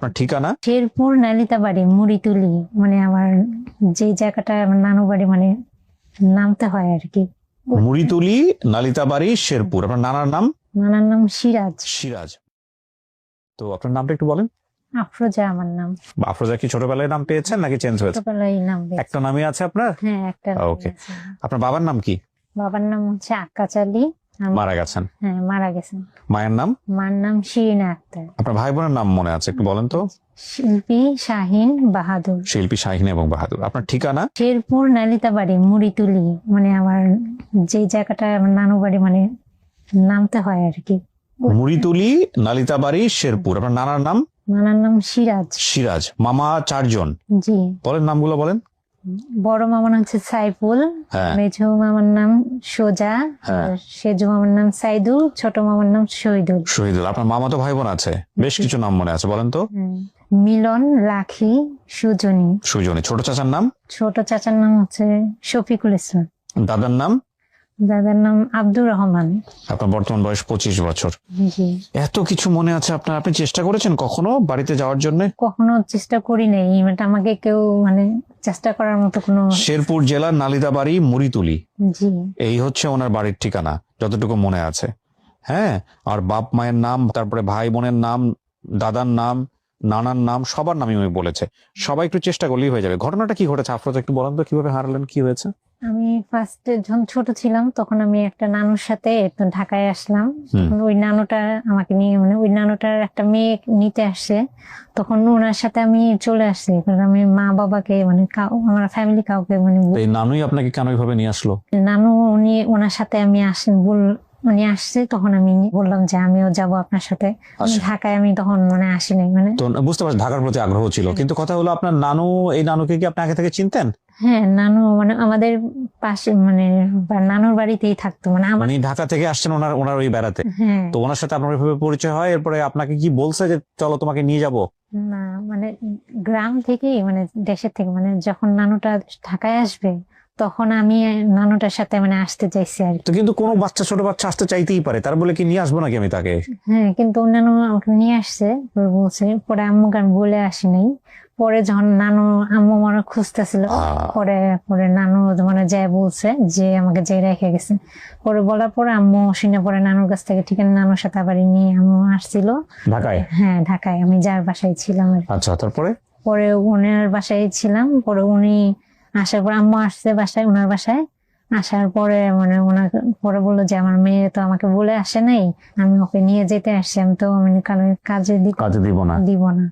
আপনার ঠিকানা? শেরপুর নালিতা বাড়ি মুড়িতুলি মানে আমার যে জায়গাটা আমার নানু বাড়ি মানে নামতে হয় আর কি। মুড়িতুলি নালিতাবাড়ি শেরপুর। আপনার নানার নাম? নানার নাম সিরাজ। সিরাজ। তো আপনার নামটা একটু বলেন। আফরোজা আমার নাম। আফরোজা কি ছোটবেলায় নাম পেয়েছেন নাকি চেঞ্জ হয়েছে? ছোটবেলায় নাম। একটা নামই আছে আপনার? হ্যাঁ একটা ওকে আপনার বাবার নাম কি? বাবার নাম হচ্ছে আক্কাচ আলী মারা গেছেন। হ্যাঁ মারা গেছেন। মায়ের নাম? মার নাম শিরিনা আক্তার। আপনার ভাই বোনের নাম মনে আছে একটু বলেন তো। শিল্পী শাহিন বাহাদুর। শিল্পী শাহিন এবং বাহাদুর। আপনার ঠিকানা? শেরপুর নালিতা বাড়ি মুড়িতুলি। মানে আমার যে জায়গাটা আমার নানু বাড়ি মানে নামতে হয় আর কি। মুড়িতুলি নালিতাবাড়ি শেরপুর। আপনার নানার নাম? নানার নাম সিরাজ। সিরাজ। মামা চারজন। জি। বলেন নামগুলো বলেন। বড় মামার নাম হচ্ছে সাইফুল মেঝু মেঝো মামার নাম সোজা হ্যাঁ। সেজু মামার নাম সাইদুল ছোট মামার নাম শহীদুল। শহীদুল আপনার মামা তো ভাই বোন আছে? বেশ কিছু নাম মনে আছে বলেন তো। মিলন রাখি সুজনী। সুজনী ছোট চাচার নাম? ছোট চাচার নাম হচ্ছে শফিকুল ইসলাম। দাদার নাম? দাদার নাম আব্দুর রহমান। আপনার বর্তমান বয়স পঁচিশ বছর। জি। এত কিছু মনে আছে আপনার? আপনি চেষ্টা করেছেন কখনো বাড়িতে যাওয়ার জন্য? কখনো চেষ্টা করি নাই আমাকে কেউ মানে চেষ্টা করার মতো কোনো শেরপুর জেলার নালিতাবাড়ি মুড়িতুলি। জি। এই হচ্ছে ওনার বাড়ির ঠিকানা যতটুকু মনে আছে। হ্যাঁ আর বাপ মায়ের নাম তারপরে ভাই বোনের নাম দাদার নাম নানার নাম সবার নামই উনি বলেছে। সবাই একটু চেষ্টা করলেই হয়ে যাবে। ঘটনাটা কি ঘটেছে? আফরোজ একটু বলেন তো কীভাবে হারালেন কি হয়েছে? আমি ফার্স্টে যখন ছোট ছিলাম তখন আমি একটা নানুর সাথে ঢাকায় আসলাম। ওই নানুটা আমাকে নিয়ে মানে ওই নানুটার একটা মেয়ে নিতে আসছে তখন ওনার সাথে আমি চলে আসছি কারণ আমি মা বাবাকে মানে আমার ফ্যামিলি কাউকে মানে এই নানুই আপনাকে কেন ওইভাবে নিয়ে আসলো? নানু উনি ওনার সাথে আমি আসেন বল উনি আসছে তখন আমি বললাম যে আমিও যাব আপনার সাথে। আচ্ছা। ঢাকায় আমি তখন মানে আসিনি মানে বুঝতে পারছি ঢাকার প্রতি আগ্রহ ছিল। কিন্তু কথা হলো আপনার নানু এই নানুকে কি আপনি আগে থেকে চিনতেন? হ্যাঁ নানু মানে আমাদের পাশে মানে নানুর বাড়িতেই থাকতো। মানে মানে ঢাকা থেকে আসছেন ওনার ওনার ওই বেড়াতে। হ্যাঁ। তো ওনার সাথে আপনার ওইভাবে পরিচয় হয়? এরপরে আপনাকে কি বলছে যে চলো তোমাকে নিয়ে যাব না মানে গ্রাম থেকেই মানে দেশের থেকে মানে যখন নানুটা ঢাকায় আসবে তখন আমি নানুটার সাথে মানে আসতে চাইছি আর তো কিন্তু কোনো বাচ্চা ছোট বাচ্চা আসতে চাইতেই পারে। তার বলে কি নিয়ে আসব নাকি আমি তাকে? হ্যাঁ কিন্তু অন্যান্য আমাকে নিয়ে আসছে বলছে পরে আম্মুকে আমি বলে আসি নাই। পরে যখন নানু আম্মু মানে খুঁজতেছিল পরে পরে নানু মানে যাই বলছে যে আমাকে যে রেখে গেছে। পরে বলার পরে আম্মু শুনে পরে নানুর কাছ থেকে ঠিক আছে নানুর সাথে আবার নিয়ে আম্মু আসছিল। ঢাকায়? হ্যাঁ ঢাকায়। আমি যার বাসায় ছিলাম আচ্ছা তারপরে? পরে ওনার বাসায় ছিলাম। পরে উনি আসার পর আম্মু আসছে বাসায় ওনার বাসায়। আসার পরে মানে ওনাকে পরে বলল যে আমার মেয়ে তো আমাকে বলে আসে নাই আমি ওকে নিয়ে যেতে আসছি আমি তো মানে কাজে দিব না। দিব না।